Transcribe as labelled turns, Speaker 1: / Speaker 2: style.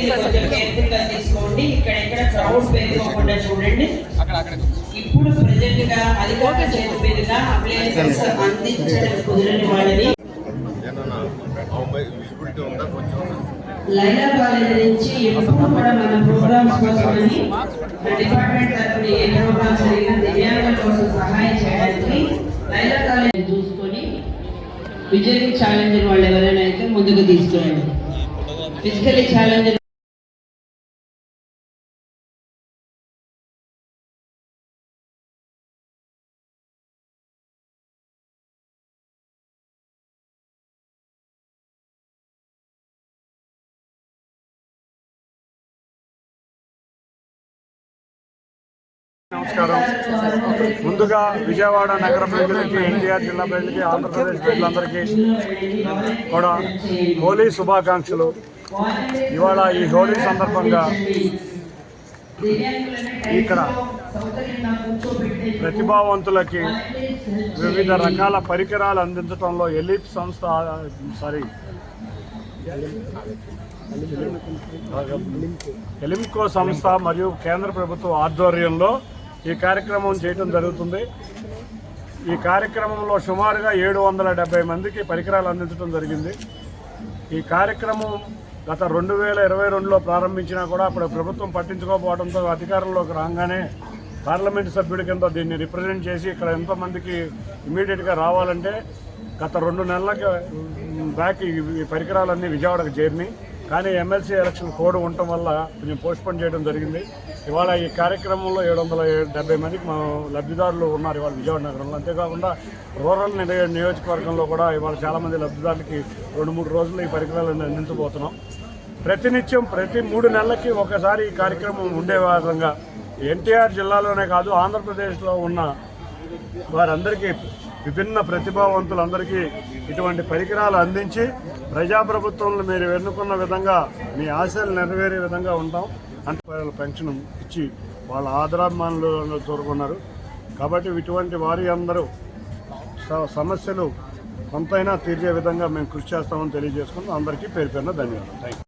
Speaker 1: కొంచెం తీసుకోండి. ఇక్కడ ఎక్కడ క్రౌడ్ పెరిగిపోకుండా చూడండి. ఇప్పుడు ప్రజెంట్గా అధికార చేతి మీదుగా అప్లయన్సెస్ అందించడం కుదరని వాళ్ళని లైలా కాలేజ్ నుంచి ఎప్పుడు కూడా మన ప్రోగ్రామ్స్ కోసమని డిపార్ట్మెంట్ తరఫున ఏ ప్రోగ్రామ్స్ దివ్యాంగుల కోసం సహాయం చేయడానికి లైలా కాలేజ్ చూసుకొని విజయ్ ఛాలెంజర్ వాళ్ళు ఎవరైనా అయితే ముందుకు తీసుకురండి. ఫిజికలీ ఛాలెంజర్
Speaker 2: నమస్కారం. ముందుగా విజయవాడ నగర ప్రజలకి ఎన్టీఆర్ జిల్లా ప్రజలకి ఆంధ్రప్రదేశ్ ప్రజలందరికీ కూడా హోలీ శుభాకాంక్షలు. ఇవాళ ఈ హోలీ సందర్భంగా ఇక్కడ ప్రతిభావంతులకి వివిధ రకాల పరికరాలు అందించడంలో ఎలిప్ సంస్థ సారీ ఎలిమ్కో సంస్థ మరియు కేంద్ర ప్రభుత్వ ఆధ్వర్యంలో ఈ కార్యక్రమం చేయడం జరుగుతుంది. ఈ కార్యక్రమంలో సుమారుగా ఏడు వందల డెబ్బై మందికి పరికరాలు అందించడం జరిగింది. ఈ కార్యక్రమం గత రెండు వేల ఇరవై రెండులో ప్రారంభించినా కూడా అప్పుడు ప్రభుత్వం పట్టించుకోకపోవడంతో అధికారంలోకి రాగానే పార్లమెంట్ సభ్యుడి కింద దీన్ని రిప్రజెంట్ చేసి ఇక్కడ ఎంతోమందికి ఇమీడియట్గా రావాలంటే గత రెండు నెలలకి బ్యాక్ ఈ ఈ పరికరాలన్నీ విజయవాడకు చేరినాయి. కానీ ఎమ్మెల్సీ ఎలక్షన్ కోడ్ ఉండటం వల్ల కొంచెం పోస్ట్పోన్ చేయడం జరిగింది. ఇవాళ ఈ కార్యక్రమంలో ఏడు వందల డెబ్బై మందికి మా లబ్ధిదారులు ఉన్నారు ఇవాళ విజయవాడ నగరంలో అంతేకాకుండా రూరల్ నియోజకవర్గంలో కూడా ఇవాళ చాలామంది లబ్ధిదారులకి రెండు మూడు రోజులు ఈ పరికరాలను అందించబోతున్నాం. ప్రతినిత్యం ప్రతి మూడు నెలలకి ఒకసారి ఈ కార్యక్రమం ఉండే విధంగా ఎన్టీఆర్ జిల్లాలోనే కాదు ఆంధ్రప్రదేశ్లో ఉన్న వారందరికీ విభిన్న ప్రతిభావంతులందరికీ ఇటువంటి పరికరాలు అందించి ప్రజాప్రభుత్వంలో మీరు ఎన్నుకున్న విధంగా మీ ఆశలు నెరవేరే విధంగా ఉంటాం. అంటే పెన్షన్ ఇచ్చి వాళ్ళ ఆదరాభిమానులు చూరుకున్నారు కాబట్టి ఇటువంటి వారి అందరూ స- సమస్యలు కొంతైనా తీర్చే విధంగా మేము కృషి చేస్తామని తెలియజేసుకుంటూ అందరికీ పేరు పేరున ధన్యవాదాలు. Thank you